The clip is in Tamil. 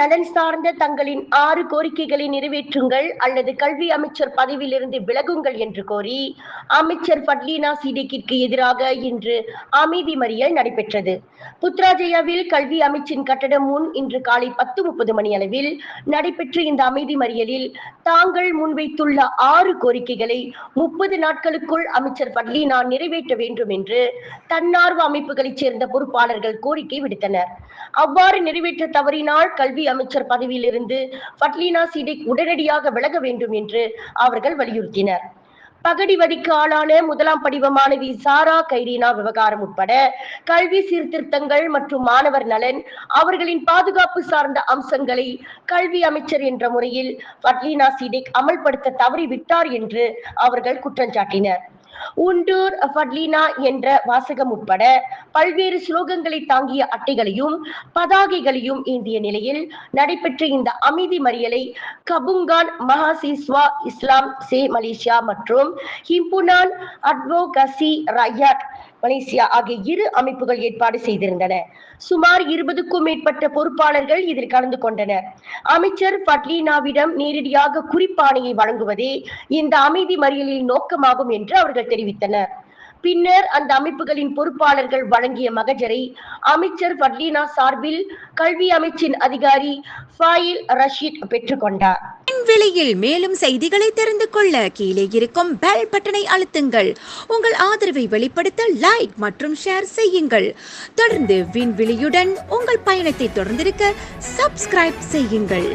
நலன் சார்ந்த தங்களின் ஆறு கோரிக்கைகளை நிறைவேற்றுங்கள் அல்லது கல்வி அமைச்சர் பதவியிலிருந்து விலகுங்கள் என்று கோரி அமைச்சர் ஃபட்லீனா சிடிக்கிற்கு எதிராக இன்று அமைதி மறியல் நடைபெற்றது. புத்ராஜயாவில் கல்வி அமைச்சின் கட்டடம் முன் இன்று காலை பத்து முப்பது மணி அளவில் நடைபெற்ற இந்த அமைதி மறியலில் தாங்கள் முன்வைத்துள்ள ஆறு கோரிக்கைகளை முப்பது நாட்களுக்குள் அமைச்சர் பட்லினா நிறைவேற்ற வேண்டும் என்று தன்னார்வ அமைப்புகளைச் சேர்ந்த பொறுப்பாளர்கள் கோரிக்கை விடுத்தனர். அவ்வாறு நிறைவேற்ற தவறினால் கல்வி அமைச்சர் பதவியிலிருந்து ஃபட்லீனா சிடிக் உடனடியாக விலக வேண்டும் என்று அவர்கள் வலியுறுத்தினர். பகடி பகடிவடிக்கு ஆளான முதலாம் படிவ மாணவி சாரா கைரீனா விவகாரம் உட்பட கல்வி சீர்திருத்தங்கள் மற்றும் மாணவர் நலன் அவர்களின் பாதுகாப்பு சார்ந்த அம்சங்களை கல்வி அமைச்சர் என்ற முறையில் பட்லீனா சிடிக் அமல்படுத்த தவறிவிட்டார் என்று அவர்கள் குற்றஞ்சாட்டினர் உண்டூர் ஃபட்லீனா என்ற வாசகம் உட்பட பல்வேறு ஸ்லோகங்களை தாங்கிய அட்டைகளையும் பதாகைகளையும் ஏந்திய நிலையில் நடைபெற்ற இந்த அமைதி மறியலை கபுங்கான் மஹாசிஸ்வா இஸ்லாம் சே மலேசியா மற்றும் ஹிம்புனான் அட்வோகசி ரயாட் மலேசியா ஆகிய இரு அமைப்புகள் ஏற்பாடு செய்திருந்தன. சுமார் இருபதுக்கும் மேற்பட்ட பொறுப்பாளர்கள் இதில் கலந்து கொண்டனர். அமைச்சர் பட்லீனாவிடம் நேரடியாக குறிப்பாணையை வழங்குவதே இந்த அமைதி மறியலின் நோக்கமாகும் என்று அவர்கள் தெரிவித்தனர். பின்னர் அந்த அமைப்புகளின் பொறுப்பாளர்கள் வழங்கிய மகஜரை அமைச்சர் ஃபட்லீனா சார்பில் கல்வி அமைச்சின் அதிகாரி ஃபாயில் ரஷீத் பெற்றுக்கொண்டார் விலையில் மேலும் செய்திகளை தெரிந்து கொள்ள கீழே இருக்கும் பெல் பட்டனை அழுத்துங்கள். உங்கள் ஆதரவை வெளிப்படுத்த லைக் மற்றும் ஷேர் செய்யுங்கள். தொடர்ந்து விண்வெளியுடன் உங்கள் பயணத்தை தொடர்ந்திருக்க சப்ஸ்கிரைப் செய்யுங்கள்.